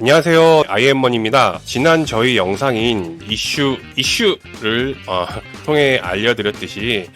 안녕하세요. 아이엠먼입니다. 지난 저희 영상인 이슈, 이슈를 어, 통해 알려드렸듯이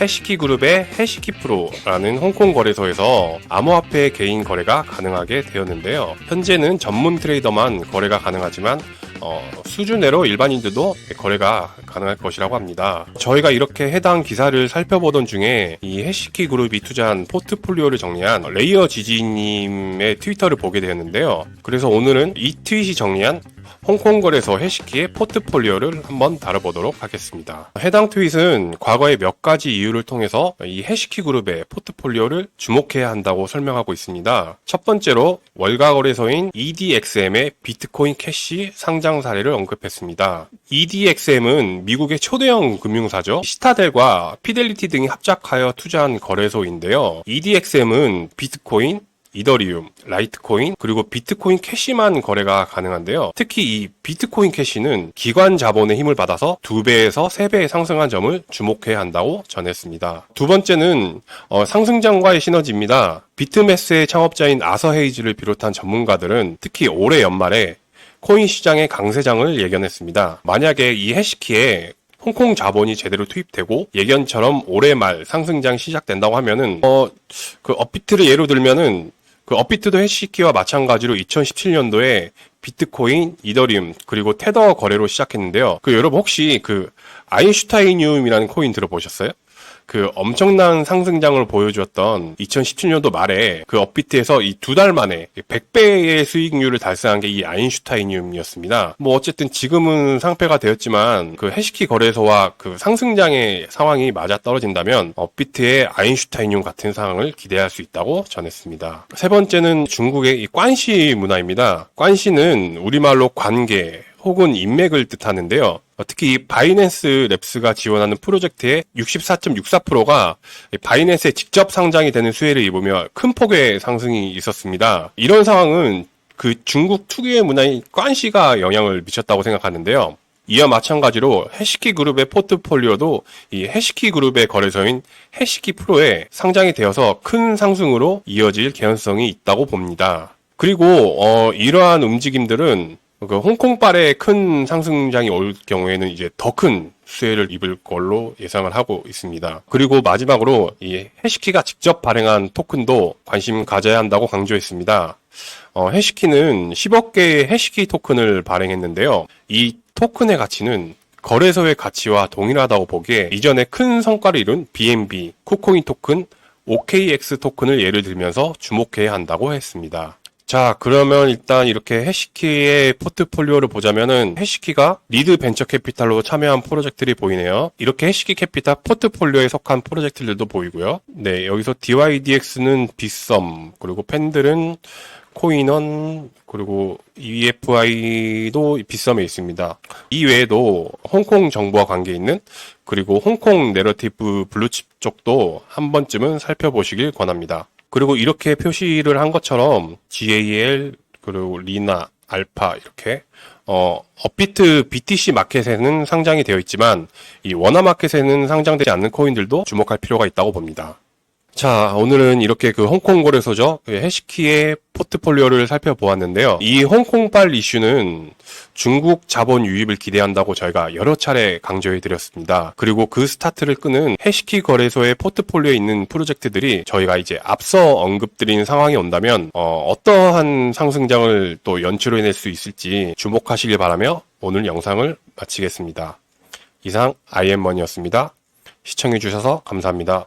해시키 그룹의 해시키 프로라는 홍콩 거래소에서 암호화폐 개인 거래가 가능하게 되었는데요. 현재는 전문 트레이더만 거래가 가능하지만 어, 수준내로 일반인들도 거래가 가능할 것이라고 합니다. 저희가 이렇게 해당 기사를 살펴보던 중에 이 해시키 그룹이 투자한 포트폴리오를 정리한 레이어 지지님의 트위터를 보게 되었는데요. 그래서 오늘은 이 트윗이 정리한 홍콩 거래소 해시키의 포트폴리오를 한번 다뤄보도록 하겠습니다. 해당 트윗은 과거의 몇 가지 이유를 통해서 이 해시키 그룹의 포트폴리오를 주목해야 한다고 설명하고 있습니다. 첫 번째로 월가 거래소인 EDXM의 비트코인 캐시 상장 사례를 언급했습니다. EDXM은 미국의 초대형 금융사죠. 시타델과 피델리티 등이 합작하여 투자한 거래소인데요. EDXM은 비트코인, 이더리움, 라이트코인, 그리고 비트코인 캐시만 거래가 가능한데요. 특히 이 비트코인 캐시는 기관 자본의 힘을 받아서 2배에서 3배 상승한 점을 주목해야 한다고 전했습니다. 두 번째는 어, 상승장과의 시너지입니다. 비트매스의 창업자인 아서 헤이즈를 비롯한 전문가들은 특히 올해 연말에 코인 시장의 강세장을 예견했습니다. 만약에 이 해시키에 홍콩 자본이 제대로 투입되고 예견처럼 올해 말 상승장 시작된다고 하면은 어그 업비트를 예로 들면은 그 업비트도 해시키와 마찬가지로 2017년도에 비트코인, 이더리움 그리고 테더 거래로 시작했는데요. 그 여러분 혹시 그 아인슈타이늄이라는 코인 들어보셨어요? 그 엄청난 상승장을 보여주었던 2017년도 말에 그 업비트에서 이 두 달 만에 100배의 수익률을 달성한 게 이 아인슈타이늄이었습니다. 뭐 어쨌든 지금은 상패가 되었지만 그 해시키 거래소와 그 상승장의 상황이 맞아 떨어진다면 업비트의 아인슈타이늄 같은 상황을 기대할 수 있다고 전했습니다. 세 번째는 중국의 이 관시 문화입니다. 관시는 우리말로 관계 혹은 인맥을 뜻하는데요. 어, 특히 이 바이낸스 랩스가 지원하는 프로젝트의 64.64%가 바이낸스에 직접 상장이 되는 수혜를 입으며 큰 폭의 상승이 있었습니다. 이런 상황은 그 중국 특유의 문화인 관시가 영향을 미쳤다고 생각하는데요. 이와 마찬가지로 해시키 그룹의 포트폴리오도 이 해시키 그룹의 거래소인 해시키 프로에 상장이 되어서 큰 상승으로 이어질 개연성이 있다고 봅니다. 그리고 어, 이러한 움직임들은 그 홍콩발의 큰 상승장이 올 경우에는 이제 더 큰 수혜를 입을 걸로 예상을 하고 있습니다. 그리고 마지막으로 이 해시키가 직접 발행한 토큰도 관심 가져야 한다고 강조했습니다. 어, 해시키는 10억 개의 해시키 토큰을 발행했는데요. 이 토큰의 가치는 거래소의 가치와 동일하다고 보기에 이전에 큰 성과를 이룬 BNB, 쿠코인 토큰, OKX 토큰을 예를 들면서 주목해야 한다고 했습니다. 자, 그러면 일단 이렇게 해시키의 포트폴리오를 보자면은 해시키가 리드 벤처 캐피탈로 참여한 프로젝트들이 보이네요. 이렇게 해시키 캐피탈 포트폴리오에 속한 프로젝트들도 보이고요. 네, 여기서 DYDX는 빗썸, 그리고 팬들은 코인원, 그리고 EFI도 빗썸에 있습니다. 이 외에도 홍콩 정부와 관계 있는 그리고 홍콩 내러티브 블루칩 쪽도 한 번쯤은 살펴보시길 권합니다. 그리고 이렇게 표시를 한 것처럼 GAL 그리고 리나 알파 이렇게 어 업비트 BTC 마켓에는 상장이 되어 있지만 이 원화 마켓에는 상장되지 않는 코인들도 주목할 필요가 있다고 봅니다. 자, 오늘은 이렇게 그 홍콩 거래소죠. 그 해시키의 포트폴리오를 살펴보았는데요. 이 홍콩발 이슈는 중국 자본 유입을 기대한다고 저희가 여러 차례 강조해 드렸습니다. 그리고 그 스타트를 끄는 해시키 거래소의 포트폴리오에 있는 프로젝트들이 저희가 이제 앞서 언급드린 상황이 온다면 어, 어떠한 상승장을 또 연출해낼 수 있을지 주목하시길 바라며 오늘 영상을 마치겠습니다. 이상 아이엠머니였습니다. 시청해 주셔서 감사합니다.